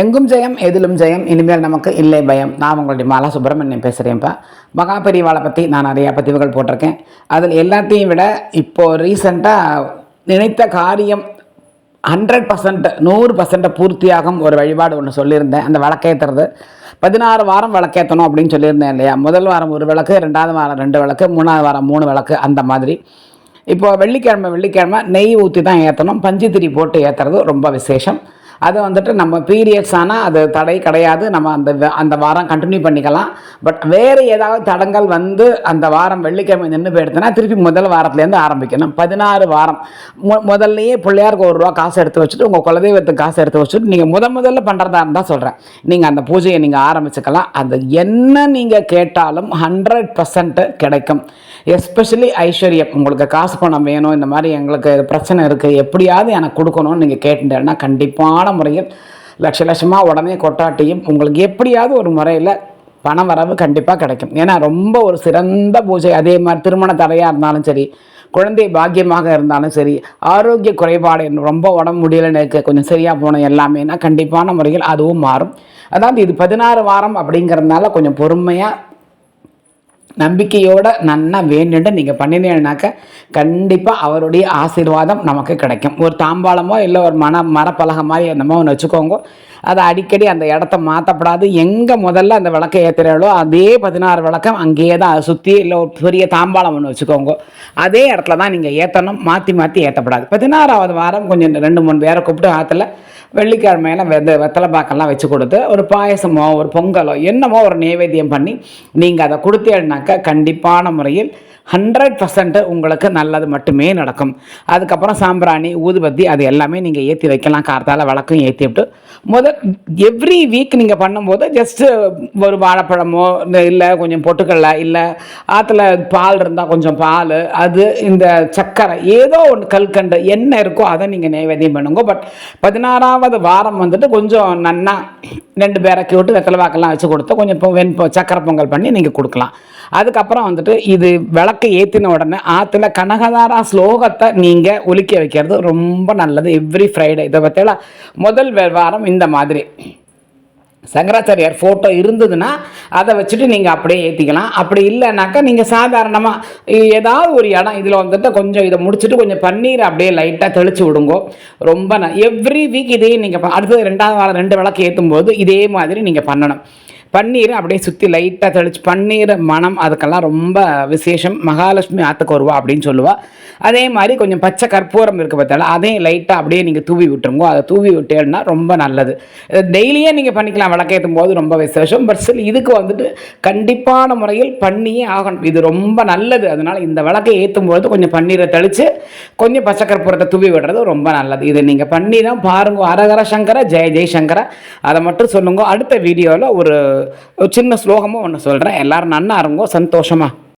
எங்கும் ஜெயம் எதிலும் ஜெயம் இனிமேல் நமக்கு இல்லை பயம். நான் உங்களுடைய மாலா சுப்பிரமணியம் பேசுகிறேன்ப்பா மகாபெரிவாளை பற்றி நான் நிறையா பதிவுகள் போட்டிருக்கேன். அதில் எல்லாத்தையும் விட இப்போது ரீசண்டாக நினைத்த காரியம் ஹண்ட்ரட் பர்சன்ட் நூறு பர்சன்ட் பூர்த்தியாகும் ஒரு வழிபாடு ஒன்று சொல்லியிருந்தேன். அந்த விளக்கேற்றுறது பதினாறு வாரம் விளக்கேற்றணும் அப்படின்னு சொல்லியிருந்தேன் இல்லையா? முதல் வாரம் ஒரு விளக்கு ரெண்டாவது வாரம் ரெண்டு விளக்கு மூணாவது வாரம் மூணு விளக்கு அந்த மாதிரி. இப்போது வெள்ளிக்கிழமை வெள்ளிக்கிழமை நெய் ஊற்றி தான் ஏற்றணும் பஞ்சு திரி போட்டு ஏற்றுறது ரொம்ப விசேஷம். அது வந்துட்டு நம்ம பீரியட்ஸ் ஆனால் அது தடை கிடையாது. நம்ம அந்த அந்த வாரம் கண்டினியூ பண்ணிக்கலாம். பட் வேறு ஏதாவது தடங்கள் வந்து அந்த வாரம் வெள்ளிக்கிழமை நின்று போயிடுதுன்னா திருப்பி முதல் வாரத்துலேருந்து ஆரம்பிக்கணும். பதினாறு வாரம். மு முதல்லையே பிள்ளையாருக்கு ஒரு ரூபா காசு எடுத்து வச்சுட்டு உங்கள் குலதெய்வத்துக்கு காசு எடுத்து வச்சுட்டு நீங்கள் முத முதல்ல பண்ணுறதா இருந்தால் சொல்கிறேன் நீங்கள் அந்த பூஜையை நீங்கள் ஆரம்பிச்சுக்கலாம். அது என்ன நீங்கள் கேட்டாலும் ஹண்ட்ரட் பர்சன்ட் கிடைக்கும். எஸ்பெஷலி ஐஸ்வர்யம். உங்களுக்கு காசு பணம் வேணும் இந்த மாதிரி எங்களுக்கு பிரச்சனை இருக்குது எப்படியாவது எனக்கு கொடுக்கணும்னு நீங்கள் கேட்டுட்டேன்னா கண்டிப்பான முறையில் லட்ச லட்சமாக உடனே கொட்டாட்டியும் உங்களுக்கு எப்படியாவது ஒரு முறையில் பண வரவு கண்டிப்பாக கிடைக்கும். ஏன்னா ரொம்ப ஒரு சிறந்த பூஜை. அதே மாதிரி திருமண தடையாக இருந்தாலும் சரி குழந்தை பாக்கியமாக இருந்தாலும் சரி ஆரோக்கிய குறைபாடு ரொம்ப உடம்பு முடியலன்னு இருக்கு கொஞ்சம் சரியாக போகணும் எல்லாமேனா கண்டிப்பான முறையில் அதுவும் மாறும். அதாவது இது பதினாறு வாரம் அப்படிங்கிறதுனால கொஞ்சம் பொறுமையாக நம்பிக்கையோட நன்னா வேண்டுன்ட்டு நீங்கள் பண்ணினீங்கன்னாக்க கண்டிப்பாக அவருடைய ஆசீர்வாதம் நமக்கு கிடைக்கும். ஒரு தாம்பாளமோ இல்லை ஒரு மன மரப்பலகை மாதிரி என்னமோ ஒன்று வச்சுக்கோங்க. அதை அடிக்கடி அந்த இடத்த மாற்றப்படாது எங்கே முதல்ல அந்த விளக்கை ஏற்றுறாளோ அதே பதினாறு விளக்கம் அங்கேயே தான் அதை சுற்றி இல்லை ஒரு பெரிய தாம்பாளம் ஒன்று வச்சுக்கோங்க. அதே இடத்துல தான் நீங்கள் ஏற்றணும் மாற்றி மாற்றி ஏற்றப்படாது பதினாறாவது வாரம் கொஞ்சம் ரெண்டு மூணு பேரை கூப்பிட்டு ஆற்றுல வெள்ளிக்கிழமையில வெந்த வெத்தலை பாக்கெல்லாம் வச்சு கொடுத்து ஒரு பாயசமோ ஒரு பொங்கலோ என்னமோ ஒரு நைவேத்தியம் பண்ணி நீங்கள் அதை கொடுத்தீங்கன்னாக்கா கண்டிப்பான முறையில் ஹண்ட்ரட் பர்சன்ட் உங்களுக்கு நல்லது மட்டுமே நடக்கும். அதுக்கப்புறம் சாம்பிராணி ஊதுபத்தி அது எல்லாமே நீங்கள் ஏற்றி வைக்கலாம். கார்த்தால விளக்கும் ஏற்றி விட்டு முதல் எவ்ரி வீக் நீங்கள் பண்ணும்போது ஜஸ்ட்டு ஒரு வாழைப்பழமோ இல்லை கொஞ்சம் பொட்டுக்கடலை இல்லை ஆற்றுல பால் இருந்தால் கொஞ்சம் பால் அது இந்த சர்க்கரை ஏதோ ஒன்று கல்கண்டு என்ன இருக்கோ அதை நீங்கள் நைவேத்தியம் பண்ணுங்க. பட் பதினாறாவது வாரம் வந்துட்டு கொஞ்சம் நன்னா ரெண்டு பேரக்கி விட்டு வெத்தலை வாக்கெல்லாம் வச்சு கொடுத்து கொஞ்சம் பொ- வெண் சக்கரை பொங்கல் பண்ணி நீங்கள் கொடுக்கலாம். அதுக்கப்புறம் வந்துட்டு இது விளக்கு ஏற்றின உடனே ஆற்றுல கனகதாரா ஸ்லோகத்தை நீங்கள் ஒலிக்க வைக்கிறது ரொம்ப நல்லது எவ்ரி ஃப்ரைடே இதை பற்றியெல்லாம் முதல் வாரம் இந்த மாதிரி. சங்கராச்சாரியார் ஃபோட்டோ இருந்ததுன்னா அதை வச்சுட்டு நீங்கள் அப்படியே ஏற்றிக்கலாம் அப்படி இல்லைனாக்கா நீங்கள் சாதாரணமாக ஏதாவது ஒரு இடம் இதில் வந்துட்டு கொஞ்சம் இதை முடிச்சுட்டு கொஞ்சம் பன்னீர் அப்படியே லைட்டாக தெளிச்சு விடுங்கோ. ரொம்ப எவ்ரி வீக் இதே நீங்கள் அடுத்தது ரெண்டாவது வாரம் ரெண்டு விளக்கு ஏற்றும் போது இதே மாதிரி நீங்கள் பண்ணணும். பன்னீர் அப்படியே சுற்றி லைட்டாக தெளிச்சு பன்னீர் மனம் அதுக்கெல்லாம் ரொம்ப விசேஷம். மகாலட்சுமி ஆற்றுக்கு வருவா அப்படின்னு சொல்லுவாள் அதே மாதிரி கொஞ்சம் பச்சை கற்பூரம் இருக்குது பார்த்தாலும் அதையும் லைட்டாக அப்படியே நீங்கள் தூவி விட்டுருங்க. அதை தூவி விட்டேன்னா ரொம்ப நல்லது. டெய்லியே நீங்கள் பண்ணிக்கலாம் விளக்கேற்றும் போது ரொம்ப விசேஷம். பட் ஸ்டில் இதுக்கு வந்துட்டு கண்டிப்பான முறையில் பண்ணியே ஆகணும். இது ரொம்ப நல்லது. அதனால் இந்த விளக்கை ஏற்றும் பொழுது கொஞ்சம் பன்னீரை தெளித்து கொஞ்சம் பச்சை கற்பூரத்தை தூவி விடுறது ரொம்ப நல்லது. இதை நீங்கள் பண்ணி தான் பாருங்க. அரகர சங்கர ஜெய ஜெய் சங்கர அதை மட்டும் சொல்லுங்க. அடுத்த வீடியோவில் ஒரு சின்ன ஸ்லோகமும் ஒன்று சொல்கிறேன் எல்லாரும் நன்னா இருங்கோ சந்தோஷமா.